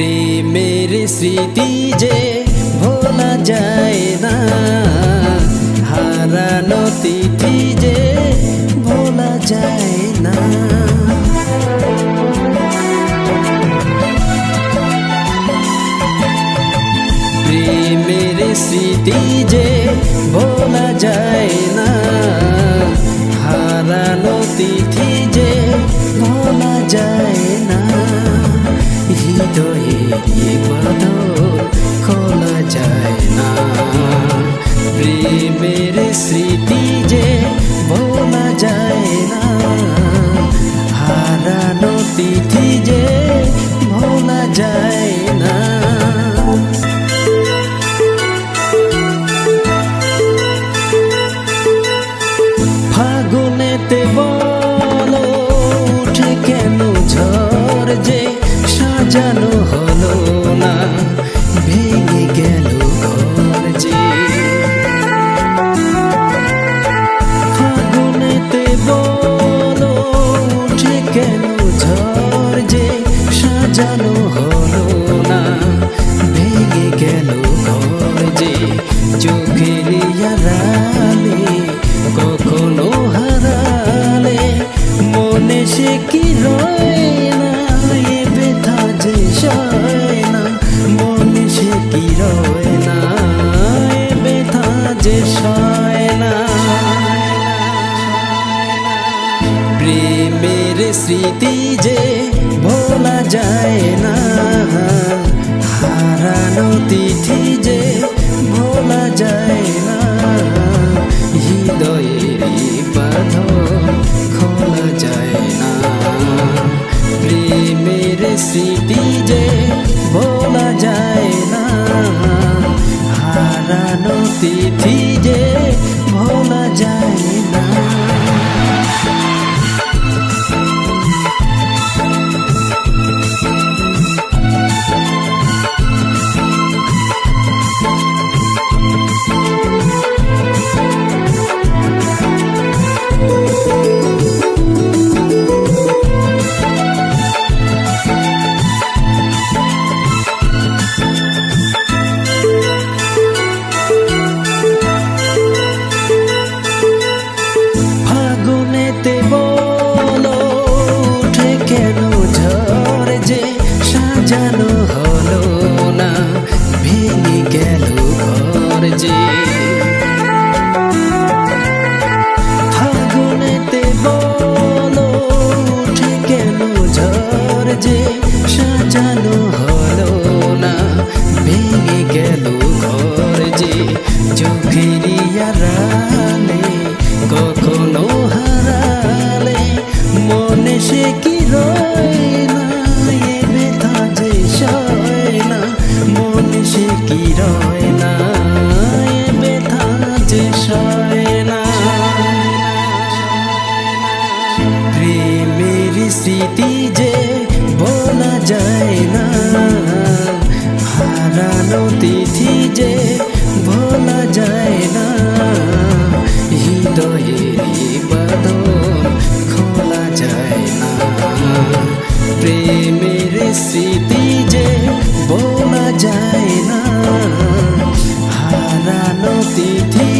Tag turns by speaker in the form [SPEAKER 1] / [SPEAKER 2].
[SPEAKER 1] প্রেমের স্মৃতি যে ভোলা যায় না, হারানো তিথি যে ভোলা যায় না। প্রেমের স্মৃতি যে ভোলা যায় না ঘর যে চোখের আড়ালে, কখনো হারালে, মনে সে কি যে না সে যে না। প্রেমের স্মৃতি যে ভোলা যায় না হারানো তিথি যে ভোলা যায় না। হৃদয়ের বাঁধন খোলা যায় না। প্রেমের স্মৃতি যে ভোলা যায় না। হারানো তিথি যে সাজানো হলো না ভেঙে গেল ঘর যে চোখেরই প্রেমের স্মৃতি যে বলা যায় না হারানো তিথি